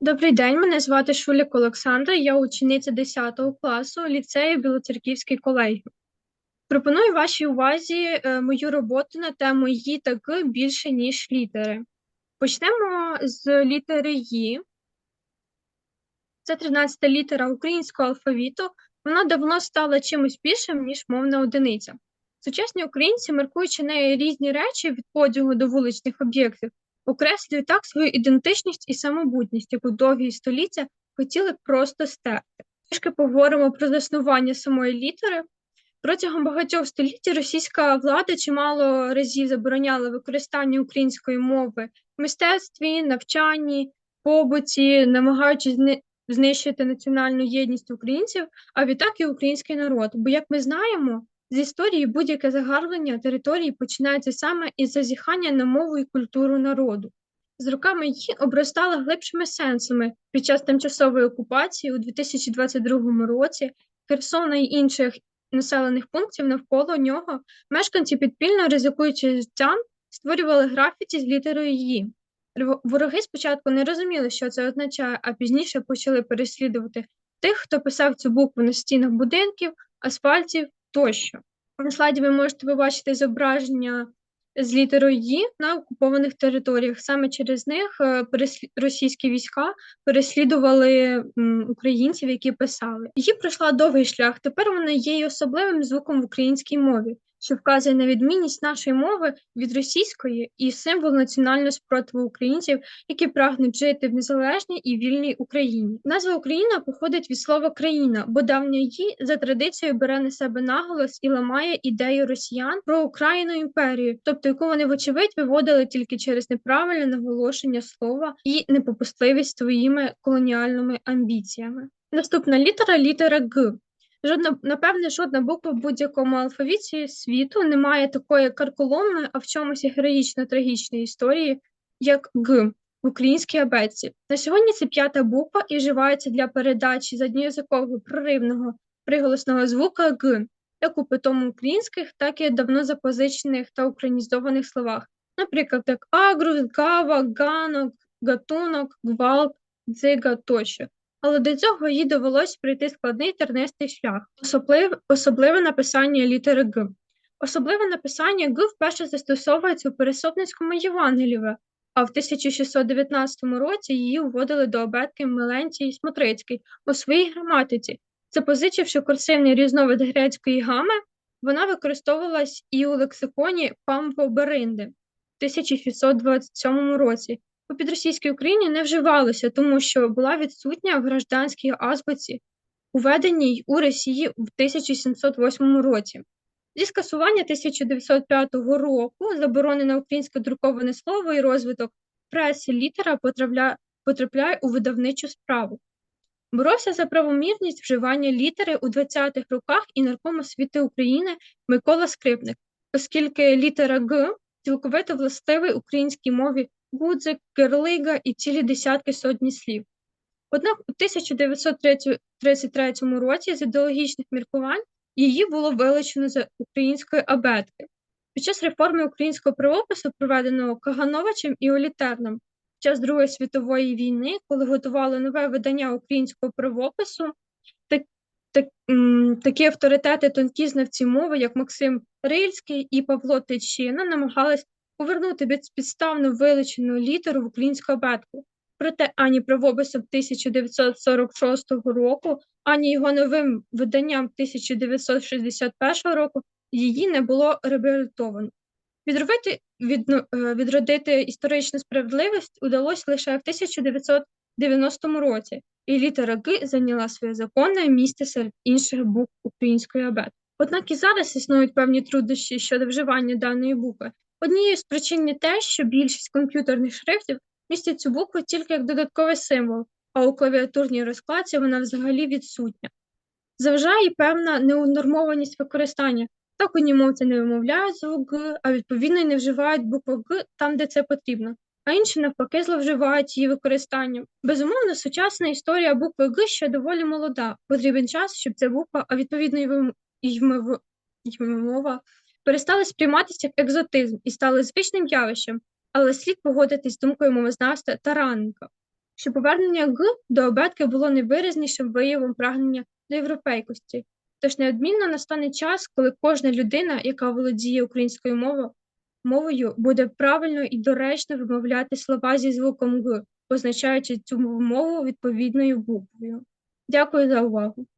Добрий день, мене звати Шулік Олександра, я учениця 10 класу ліцею Білоцерківський колегіум. Пропоную вашій увазі е, мою роботу на тему «Ї» та «Г» більше, ніж літери. Почнемо з літери «Ї». Це 13-та літера українського алфавіту. Вона давно стала чимось більшим, ніж мовна одиниця. Сучасні українці, маркуючи нею різні речі від подягу до вуличних об'єктів, окреслюють так свою ідентичність і самобутність, яку довгі століття хотіли просто стерти. Трішки поговоримо про заснування самої літери. Протягом багатьох століть російська влада чимало разів забороняла використання української мови в мистецтві, навчанні, побуті, намагаючись знищити національну єдність українців, а відтак і український народ. Бо, як ми знаємо, з історії будь-яке загарблення території починається саме із зазіхання на мову і культуру народу. З роками її обростала глибшими сенсами під час тимчасової окупації у 2022 році Херсона і інших населених пунктів навколо нього мешканці підпільно ризикуючи життям, створювали графіті з літерою «Ї». Вороги спочатку не розуміли, що це означає, а пізніше почали переслідувати тих, хто писав цю букву на стінах будинків, асфальтів тощо. На слайді ви можете побачити зображення з літерою «Ї» на окупованих територіях. Саме через них е, російські війська переслідували українців, які писали. Її пройшла довгий шлях. Тепер вона є й особливим звуком в українській мові що вказує на відмінність нашої мови від російської і символ національного спротиву українців, які прагнуть жити в незалежній і вільній Україні. Назва Україна походить від слова країна, бо давня її за традицією бере на себе наголос і ламає ідею росіян про Україну імперію, тобто яку вони, вочевидь, виводили тільки через неправильне наголошення слова і непопустливість своїми колоніальними амбіціями. Наступна літера літера Г. Жодна, напевне, жодна буква в будь-якому алфавіті світу не має такої карколомної, а в чомусь героїчно трагічної історії, як Г в українській абетці. На сьогодні це п'ята буква і вживається для передачі задньоязикового проривного приголосного звука Г, як у питому українських, так і давно запозичених та українізованих словах, наприклад, як агрус, гава, ганок, гатунок, гвалт, дзига тощо але до цього їй довелось пройти складний тернистий шлях, особливе, особливе написання літери Г. Особливе написання Г вперше застосовується у Пересопницькому Євангеліве, а в 1619 році її вводили до обетки Мелентій Смотрицький у своїй граматиці. Запозичивши курсивний різновид грецької гами, вона використовувалась і у лексиконі Памво Беринди в 1627 році, у підросійській Україні не вживалося, тому що була відсутня в гражданській азбуці, уведеній у Росії в 1708 році. Зі скасування 1905 року заборони на українське друковане слово і розвиток преси літера потрапляє, потрапляє у видавничу справу. Боровся за правомірність вживання літери у 20-х роках і нарком освіти України Микола Скрипник, оскільки літера Г цілковито властивий українській мові гудзик, кирлига і цілі десятки сотні слів. Однак у 1933 році з ідеологічних міркувань її було вилучено з української абетки. Під час реформи українського правопису, проведеного Кагановичем і Олітерном під час Другої світової війни, коли готували нове видання українського правопису, так, так, такі авторитети, тонкі знавці мови, як Максим Рильський і Павло Тичина, намагались повернути безпідставно вилучену літеру в українську абетку. Проте ані правописом 1946 року, ані його новим виданням 1961 року її не було реабілітовано. Відробити, від, е, відродити історичну справедливість удалося лише в 1990 році, і літера Г зайняла своє законне місце серед інших букв української абетки. Однак і зараз існують певні труднощі щодо вживання даної букви, Однією з причин є те, що більшість комп'ютерних шрифтів містять цю букву тільки як додатковий символ, а у клавіатурній розкладці вона взагалі відсутня. Заважає певна неунормованість використання. Так одні не вимовляють звук Г, а відповідно й не вживають букву Г там, де це потрібно, а інші навпаки зловживають її використанням. Безумовно, сучасна історія букви Г ще доволі молода. Потрібен час, щоб ця буква, а відповідно й вимова, перестали сприйматися як екзотизм і стали звичним явищем, але слід погодитись з думкою мовознавства Тараненка. що повернення «г» до абетки було найвиразнішим виявом прагнення до європейкості. Тож неодмінно настане час, коли кожна людина, яка володіє українською мовою, мовою, буде правильно і доречно вимовляти слова зі звуком «г», позначаючи цю мову відповідною буквою. Дякую за увагу!